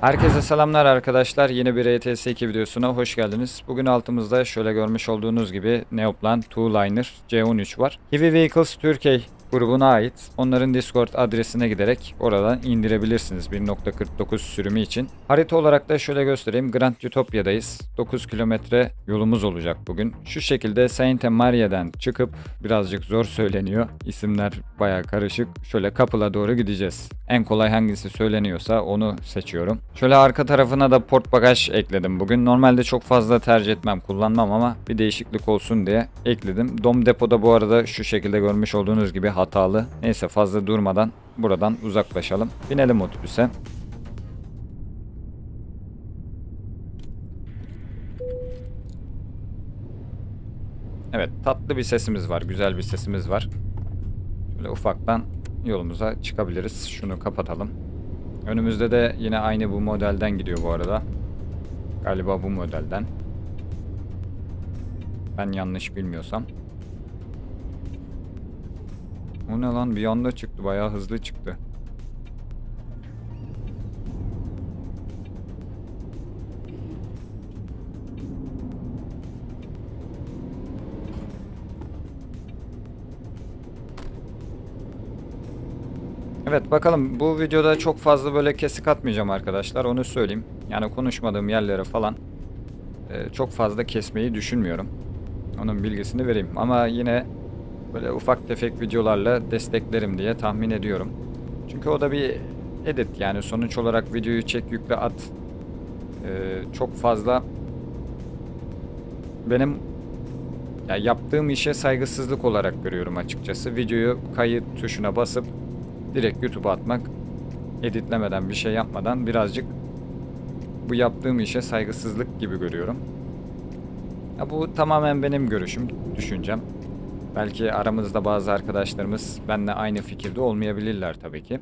Herkese selamlar arkadaşlar. Yeni bir ETS 2 videosuna hoş geldiniz. Bugün altımızda şöyle görmüş olduğunuz gibi Neoplan Two-Liner C13 var. Heavy Vehicles Türkiye grubuna ait. Onların Discord adresine giderek oradan indirebilirsiniz 1.49 sürümü için. Harita olarak da şöyle göstereyim. Grand Utopia'dayız. 9 kilometre yolumuz olacak bugün. Şu şekilde Saint Maria'dan çıkıp birazcık zor söyleniyor. İsimler baya karışık. Şöyle Kapıla doğru gideceğiz. En kolay hangisi söyleniyorsa onu seçiyorum. Şöyle arka tarafına da port bagaj ekledim bugün. Normalde çok fazla tercih etmem, kullanmam ama bir değişiklik olsun diye ekledim. Dom depoda bu arada şu şekilde görmüş olduğunuz gibi hatalı. Neyse fazla durmadan buradan uzaklaşalım. Binelim otobüse. Evet tatlı bir sesimiz var. Güzel bir sesimiz var. Şöyle ufaktan yolumuza çıkabiliriz. Şunu kapatalım. Önümüzde de yine aynı bu modelden gidiyor bu arada. Galiba bu modelden. Ben yanlış bilmiyorsam. O ne lan bir anda çıktı bayağı hızlı çıktı. Evet bakalım bu videoda çok fazla böyle kesik atmayacağım arkadaşlar onu söyleyeyim. Yani konuşmadığım yerlere falan e, çok fazla kesmeyi düşünmüyorum. Onun bilgisini vereyim ama yine böyle ufak tefek videolarla desteklerim diye tahmin ediyorum. Çünkü o da bir edit yani sonuç olarak videoyu çek yükle at e, çok fazla benim ya yaptığım işe saygısızlık olarak görüyorum açıkçası. Videoyu kayıt tuşuna basıp direkt YouTube'a atmak editlemeden bir şey yapmadan birazcık bu yaptığım işe saygısızlık gibi görüyorum. Ya bu tamamen benim görüşüm, düşüncem. Belki aramızda bazı arkadaşlarımız benimle aynı fikirde olmayabilirler tabii ki.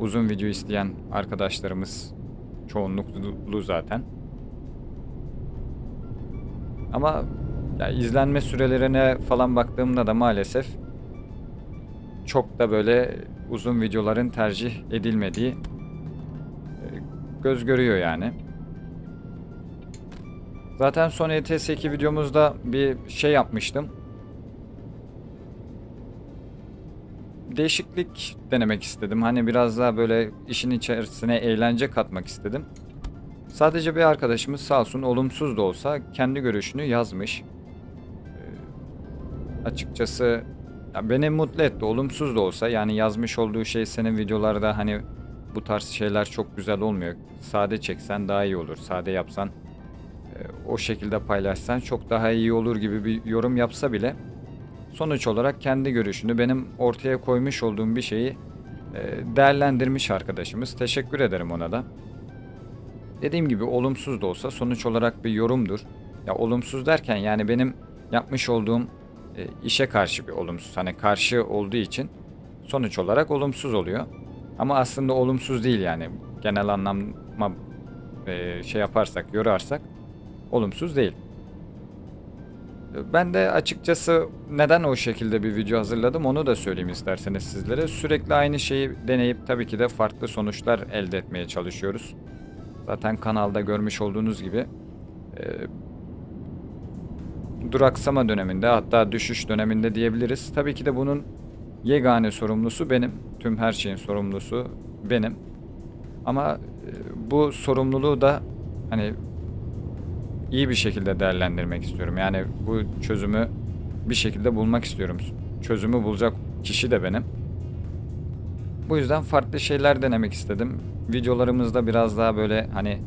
Uzun video isteyen arkadaşlarımız çoğunluklu zaten. Ama ya izlenme sürelerine falan baktığımda da maalesef çok da böyle uzun videoların tercih edilmediği e, göz görüyor yani. Zaten son ETS 2 videomuzda bir şey yapmıştım. Değişiklik denemek istedim. Hani biraz daha böyle işin içerisine eğlence katmak istedim. Sadece bir arkadaşımız sağ olsun olumsuz da olsa kendi görüşünü yazmış. Ee, açıkçası ya beni mutlu etti. Olumsuz da olsa yani yazmış olduğu şey senin videolarda hani bu tarz şeyler çok güzel olmuyor. Sade çeksen daha iyi olur. Sade yapsan e, o şekilde paylaşsan çok daha iyi olur gibi bir yorum yapsa bile sonuç olarak kendi görüşünü benim ortaya koymuş olduğum bir şeyi e, değerlendirmiş arkadaşımız. Teşekkür ederim ona da. Dediğim gibi olumsuz da olsa sonuç olarak bir yorumdur. Ya olumsuz derken yani benim yapmış olduğum e, işe karşı bir olumsuz. Hani karşı olduğu için sonuç olarak olumsuz oluyor. Ama aslında olumsuz değil yani. Genel anlamda e, şey yaparsak, yorarsak olumsuz değil. Ben de açıkçası neden o şekilde bir video hazırladım onu da söyleyeyim isterseniz sizlere. Sürekli aynı şeyi deneyip tabii ki de farklı sonuçlar elde etmeye çalışıyoruz. Zaten kanalda görmüş olduğunuz gibi e, duraksama döneminde hatta düşüş döneminde diyebiliriz. Tabii ki de bunun yegane sorumlusu benim. Tüm her şeyin sorumlusu benim. Ama e, bu sorumluluğu da hani iyi bir şekilde değerlendirmek istiyorum. Yani bu çözümü bir şekilde bulmak istiyorum. Çözümü bulacak kişi de benim. Bu yüzden farklı şeyler denemek istedim. Videolarımızda biraz daha böyle hani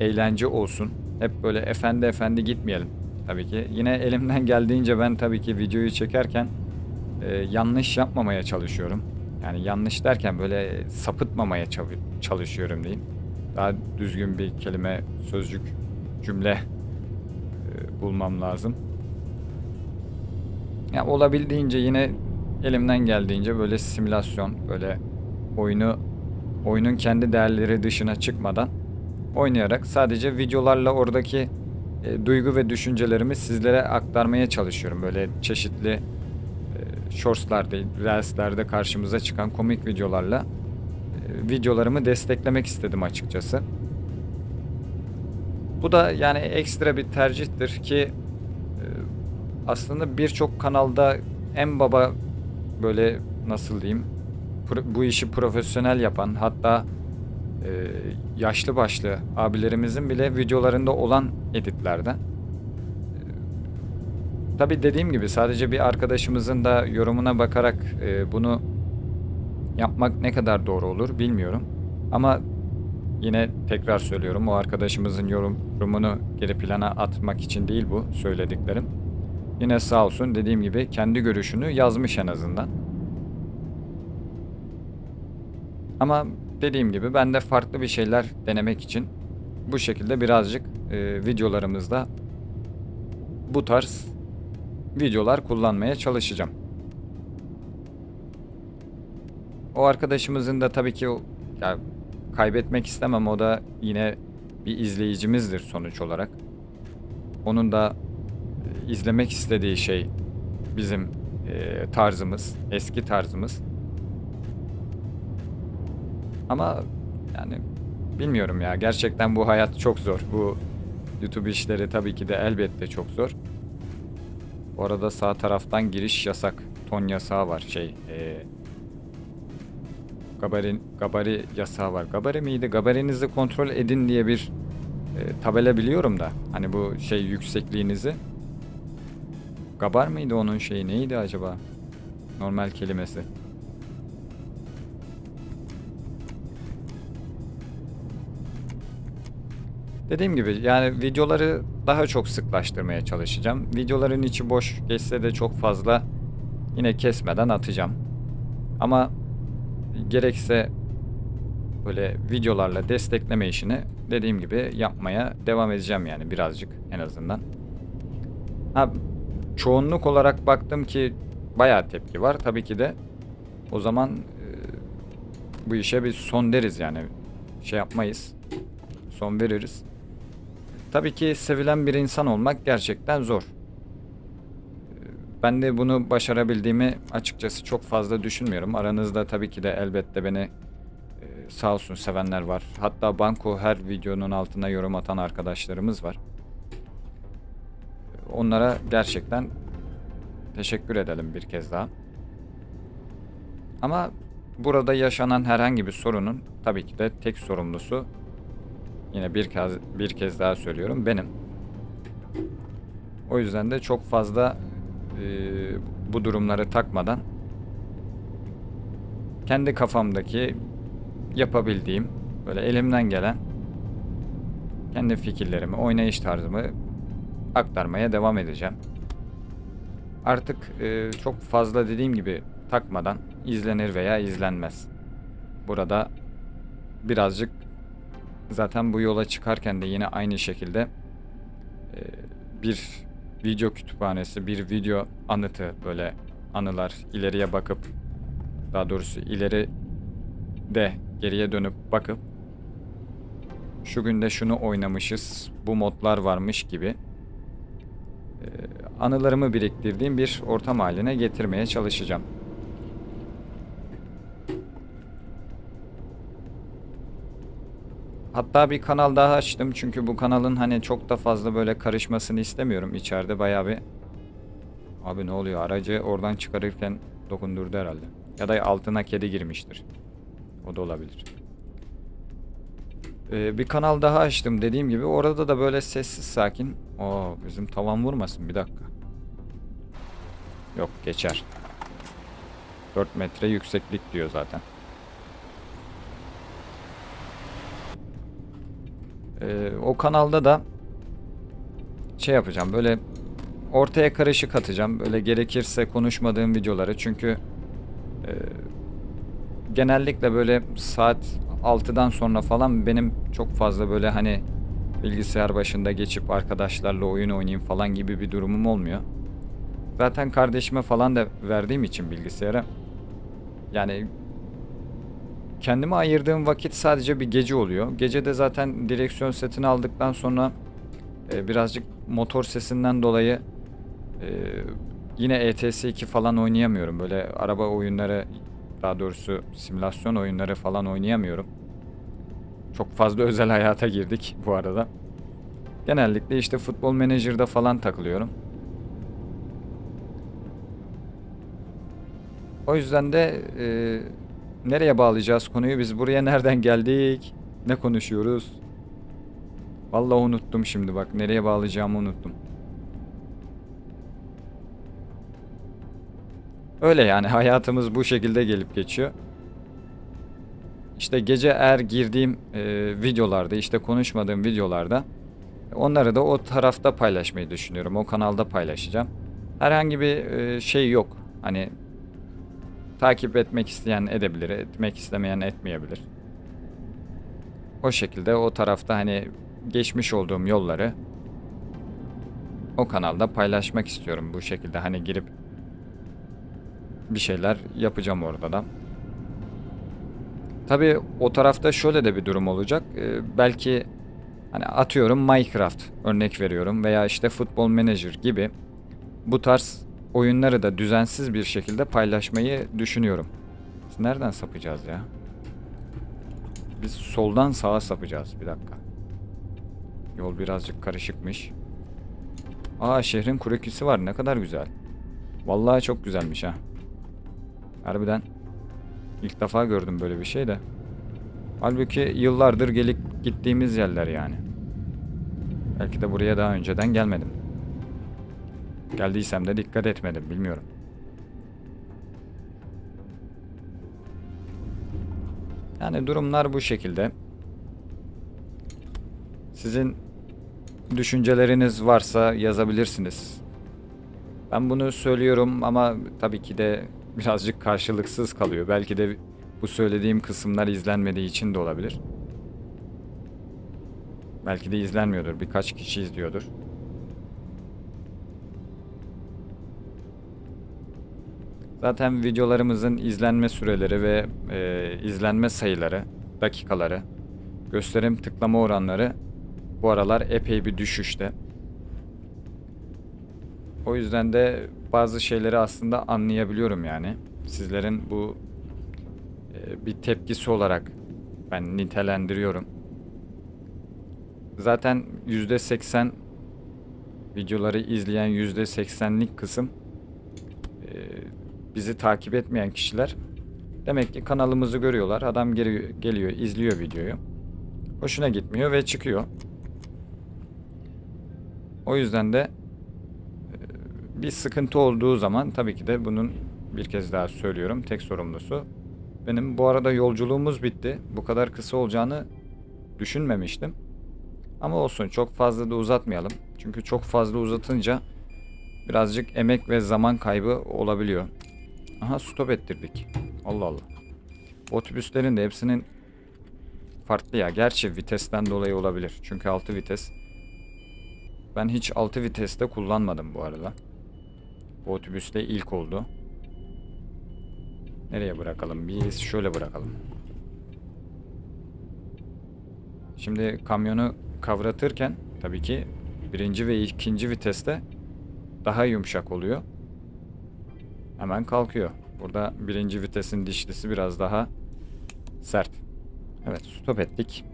eğlence olsun. Hep böyle efendi efendi gitmeyelim tabii ki. Yine elimden geldiğince ben tabii ki videoyu çekerken e, yanlış yapmamaya çalışıyorum. Yani yanlış derken böyle sapıtmamaya çalışıyorum diyeyim. Daha düzgün bir kelime, sözcük, cümle e, bulmam lazım. Ya olabildiğince yine elimden geldiğince böyle simülasyon, böyle oyunu oyunun kendi değerleri dışına çıkmadan oynayarak sadece videolarla oradaki e, duygu ve düşüncelerimi sizlere aktarmaya çalışıyorum. Böyle çeşitli e, shortslarda, reelslerde karşımıza çıkan komik videolarla e, videolarımı desteklemek istedim açıkçası. Bu da yani ekstra bir tercihtir ki e, aslında birçok kanalda en baba böyle nasıl diyeyim bu işi profesyonel yapan hatta e, yaşlı başlı abilerimizin bile videolarında olan editlerden. Tabi dediğim gibi sadece bir arkadaşımızın da yorumuna bakarak e, bunu yapmak ne kadar doğru olur bilmiyorum. Ama yine tekrar söylüyorum o arkadaşımızın yorumunu geri plana atmak için değil bu söylediklerim. Yine sağ olsun dediğim gibi kendi görüşünü yazmış en azından. Ama dediğim gibi ben de farklı bir şeyler denemek için bu şekilde birazcık e, videolarımızda bu tarz videolar kullanmaya çalışacağım. O arkadaşımızın da tabii ki ya kaybetmek istemem o da yine bir izleyicimizdir sonuç olarak. Onun da e, izlemek istediği şey bizim e, tarzımız, eski tarzımız. Ama yani bilmiyorum ya gerçekten bu hayat çok zor. Bu YouTube işleri tabii ki de elbette çok zor. Bu arada sağ taraftan giriş yasak. Ton yasağı var şey. E, gabari, gabari yasağı var. Gabari miydi? Gabarinizi kontrol edin diye bir e, tabela biliyorum da. Hani bu şey yüksekliğinizi. Gabar mıydı onun şeyi? Neydi acaba? Normal kelimesi. Dediğim gibi yani videoları daha çok sıklaştırmaya çalışacağım. Videoların içi boş geçse de çok fazla yine kesmeden atacağım. Ama gerekse böyle videolarla destekleme işini dediğim gibi yapmaya devam edeceğim yani birazcık en azından. Ha, çoğunluk olarak baktım ki bayağı tepki var. Tabii ki de o zaman e, bu işe bir son deriz yani. Şey yapmayız. Son veririz. Tabii ki sevilen bir insan olmak gerçekten zor. Ben de bunu başarabildiğimi açıkçası çok fazla düşünmüyorum. Aranızda tabii ki de elbette beni e, sağ olsun sevenler var. Hatta banko her videonun altına yorum atan arkadaşlarımız var. Onlara gerçekten teşekkür edelim bir kez daha. Ama burada yaşanan herhangi bir sorunun tabii ki de tek sorumlusu Yine bir kez bir kez daha söylüyorum benim. O yüzden de çok fazla bu durumları takmadan kendi kafamdaki yapabildiğim böyle elimden gelen kendi fikirlerimi, oynayış tarzımı aktarmaya devam edeceğim. Artık e, çok fazla dediğim gibi takmadan izlenir veya izlenmez. Burada birazcık Zaten bu yola çıkarken de yine aynı şekilde e, bir video kütüphanesi, bir video anıtı böyle anılar ileriye bakıp daha doğrusu ileri de geriye dönüp bakıp şu günde şunu oynamışız, bu modlar varmış gibi anılarımı biriktirdiğim bir ortam haline getirmeye çalışacağım. Hatta bir kanal daha açtım çünkü bu kanalın hani çok da fazla böyle karışmasını istemiyorum. İçeride bayağı bir... Abi ne oluyor? Aracı oradan çıkarırken dokundurdu herhalde. Ya da altına kedi girmiştir. O da olabilir. Ee, bir kanal daha açtım dediğim gibi. Orada da böyle sessiz sakin. Oo bizim tavan vurmasın bir dakika. Yok geçer. 4 metre yükseklik diyor zaten. Ee, o kanalda da şey yapacağım böyle ortaya karışık atacağım. Böyle gerekirse konuşmadığım videoları çünkü e, genellikle böyle saat 6'dan sonra falan benim çok fazla böyle hani bilgisayar başında geçip arkadaşlarla oyun oynayayım falan gibi bir durumum olmuyor. Zaten kardeşime falan da verdiğim için bilgisayara yani kendime ayırdığım vakit sadece bir gece oluyor. Gece de zaten direksiyon setini aldıktan sonra e, birazcık motor sesinden dolayı e, yine ETS 2 falan oynayamıyorum. Böyle araba oyunları daha doğrusu simülasyon oyunları falan oynayamıyorum. Çok fazla özel hayata girdik bu arada. Genellikle işte futbol menajerda falan takılıyorum. O yüzden de e, nereye bağlayacağız konuyu? Biz buraya nereden geldik? Ne konuşuyoruz? Vallahi unuttum şimdi bak. Nereye bağlayacağımı unuttum. Öyle yani hayatımız bu şekilde gelip geçiyor. İşte gece eğer girdiğim e, videolarda işte konuşmadığım videolarda onları da o tarafta paylaşmayı düşünüyorum. O kanalda paylaşacağım. Herhangi bir e, şey yok. Hani takip etmek isteyen edebilir, etmek istemeyen etmeyebilir. O şekilde o tarafta hani geçmiş olduğum yolları o kanalda paylaşmak istiyorum bu şekilde hani girip bir şeyler yapacağım orada da. Tabii o tarafta şöyle de bir durum olacak. Ee, belki hani atıyorum Minecraft örnek veriyorum veya işte Football Manager gibi bu tarz oyunları da düzensiz bir şekilde paylaşmayı düşünüyorum. Biz nereden sapacağız ya? Biz soldan sağa sapacağız. Bir dakika. Yol birazcık karışıkmış. Aa şehrin kureküsü var. Ne kadar güzel. Vallahi çok güzelmiş ha. Harbiden ilk defa gördüm böyle bir şey de. Halbuki yıllardır gelip gittiğimiz yerler yani. Belki de buraya daha önceden gelmedim. Geldiysem de dikkat etmedim bilmiyorum. Yani durumlar bu şekilde. Sizin düşünceleriniz varsa yazabilirsiniz. Ben bunu söylüyorum ama tabii ki de birazcık karşılıksız kalıyor. Belki de bu söylediğim kısımlar izlenmediği için de olabilir. Belki de izlenmiyordur. Birkaç kişi izliyordur. Zaten videolarımızın izlenme süreleri ve e, izlenme sayıları, dakikaları, gösterim tıklama oranları bu aralar epey bir düşüşte. O yüzden de bazı şeyleri aslında anlayabiliyorum yani. Sizlerin bu e, bir tepkisi olarak ben nitelendiriyorum. Zaten %80 videoları izleyen %80'lik kısım e, bizi takip etmeyen kişiler. Demek ki kanalımızı görüyorlar. Adam geri, geliyor, izliyor videoyu. Hoşuna gitmiyor ve çıkıyor. O yüzden de e, bir sıkıntı olduğu zaman tabii ki de bunun bir kez daha söylüyorum tek sorumlusu benim. Bu arada yolculuğumuz bitti. Bu kadar kısa olacağını düşünmemiştim. Ama olsun çok fazla da uzatmayalım. Çünkü çok fazla uzatınca birazcık emek ve zaman kaybı olabiliyor. Aha stop ettirdik. Allah Allah. Otobüslerin de hepsinin farklı ya. Gerçi vitesten dolayı olabilir. Çünkü 6 vites. Ben hiç 6 viteste kullanmadım bu arada. Bu otobüste ilk oldu. Nereye bırakalım? Biz şöyle bırakalım. Şimdi kamyonu kavratırken tabii ki birinci ve ikinci viteste daha yumuşak oluyor. Hemen kalkıyor. Burada birinci vitesin dişlisi biraz daha sert. Evet stop ettik.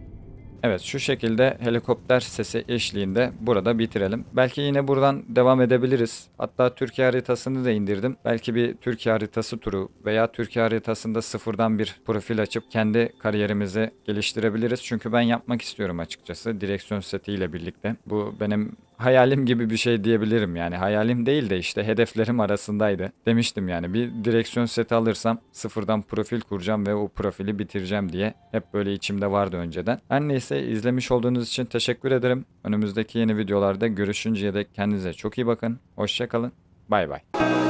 Evet şu şekilde helikopter sesi eşliğinde burada bitirelim. Belki yine buradan devam edebiliriz. Hatta Türkiye haritasını da indirdim. Belki bir Türkiye haritası turu veya Türkiye haritasında sıfırdan bir profil açıp kendi kariyerimizi geliştirebiliriz. Çünkü ben yapmak istiyorum açıkçası direksiyon setiyle birlikte. Bu benim hayalim gibi bir şey diyebilirim yani. Hayalim değil de işte hedeflerim arasındaydı. Demiştim yani bir direksiyon seti alırsam sıfırdan profil kuracağım ve o profili bitireceğim diye hep böyle içimde vardı önceden. Her neyse izlemiş olduğunuz için teşekkür ederim. Önümüzdeki yeni videolarda görüşünceye dek kendinize çok iyi bakın. Hoşçakalın. Bay bay.